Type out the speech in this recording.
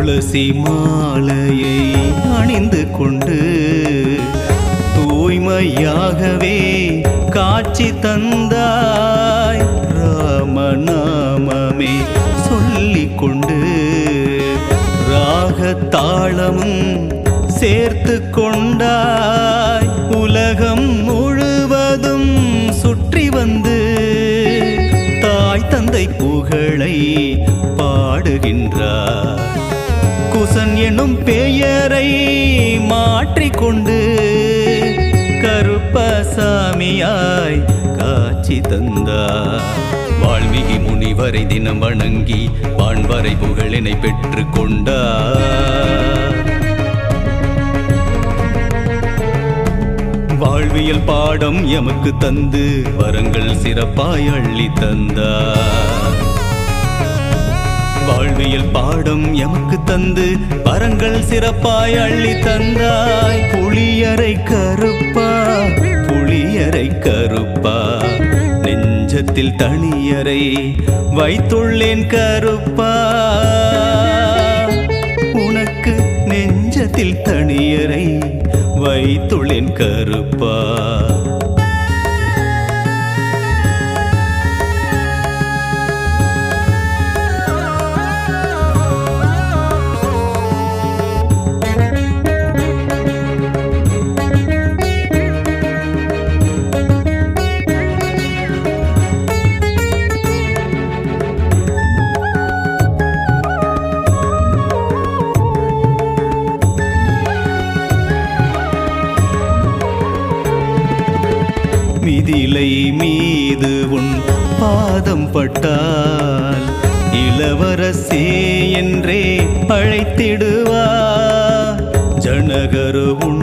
துளசி மாலையை அணிந்து கொண்டு தூய்மையாகவே காட்சி தந்தாய் ராமநாமமே சொல்லிக் கொண்டு ராகத்தாளமும் சேர்த்து கொண்டாய் உலகம் முழுவதும் சுற்றி வந்து தாய் தந்தை புகழை பாடுகின்றார். குசன் என்னும் பெயரை மாற்றிக்கொண்டு கருப்பசாமியாய் காட்சி தந்தார். வால்மீகி முனிவரை தினம் வணங்கி பாண்பரை புகழினை பெற்று கொண்டார். வாழ்வியல் பாடம் எமக்கு தந்து வரங்கள் சிறப்பாய் அள்ளி தந்தார். வாழ்வியல் பாடம் எமக்கு தந்து வரங்கள் சிறப்பாய் அள்ளி தந்தாய். புளியரை கருப்பா புளியரை கருப்பா. நெஞ்சத்தில் தனியரை வைத்துள்ளேன் கருப்பா. உனக்கு நெஞ்சத்தில் தனியரை வைத்துள்ளேன் கருப்பா. மிதிலை மீது உன் பாதம் பட்டால் இளவரசே என்றே அழைத்திடுவா ஜனகரு உன்